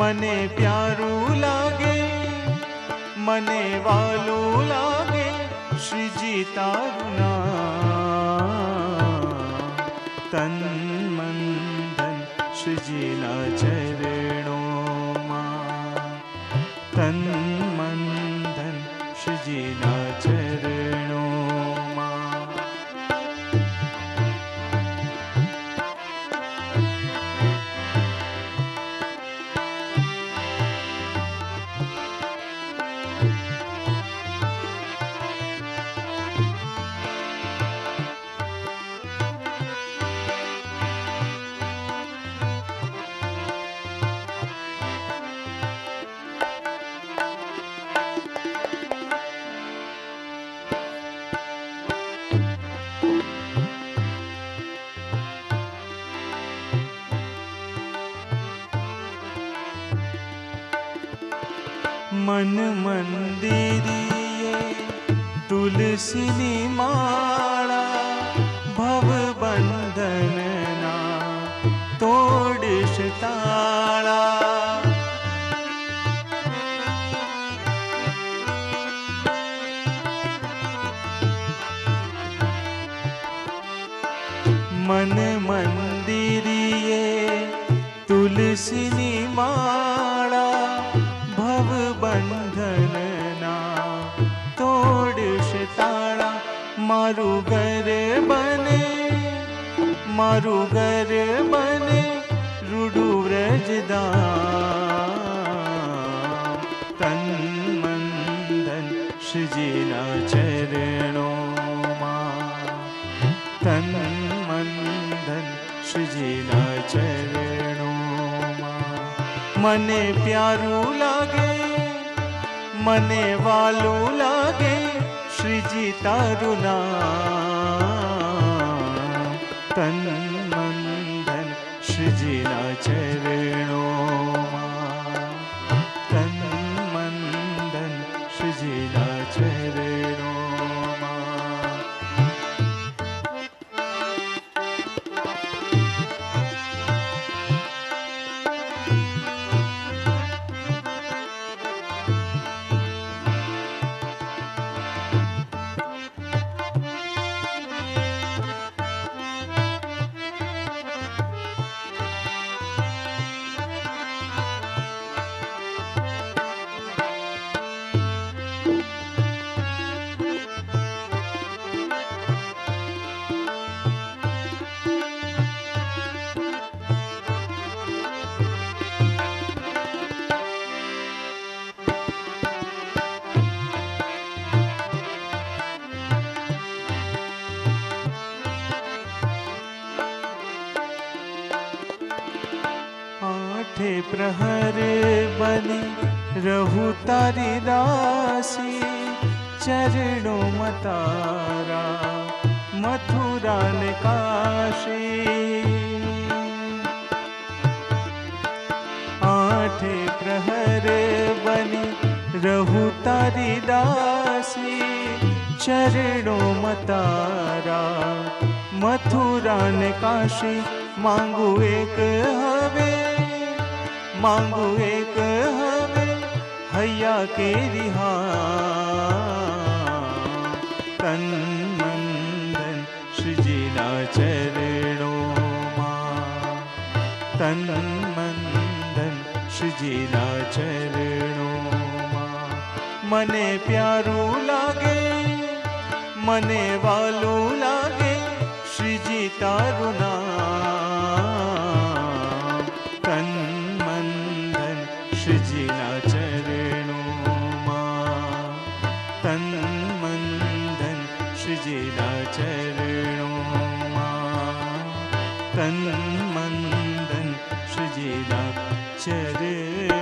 मने प्यारू लागे, मने वालू लागे श्रीजी तारुना तन मन धन श्री जी चरणों तन मन धन श्रीजी न चरण मन मंदिरिये तुलसी माला भव बंधन ना तोड़िश ताला मन मंदिरिये तुलसी माला મારું ઘર બને મારું ઘર બને રૂડું વ્રજદા તન મન ધન શ્રીજીના ચરણોમાં તન મન ધન શ્રીજીના ચરણોમાં મને પ્યારું લાગે મને વાલું લાગે जीता रुना। प्रहर बने रहु तारी दासी, चरणों मतारा, मथुरा न काशी। आठ प्रहर बने रहु तारी दासी, चरणों मतारा, मथुरा न काशी, मांगू एक हवे। मांगू एक हमें हैया के रिहा तन मंदन सुजीला चरणों माँ। तन मंदन सुजीला चरणों मने प्यारू लागे, मने वालू लागे श्रीजी तारुना चरणों माँ तन मन धन सृजना चरणों तन मन धन चरण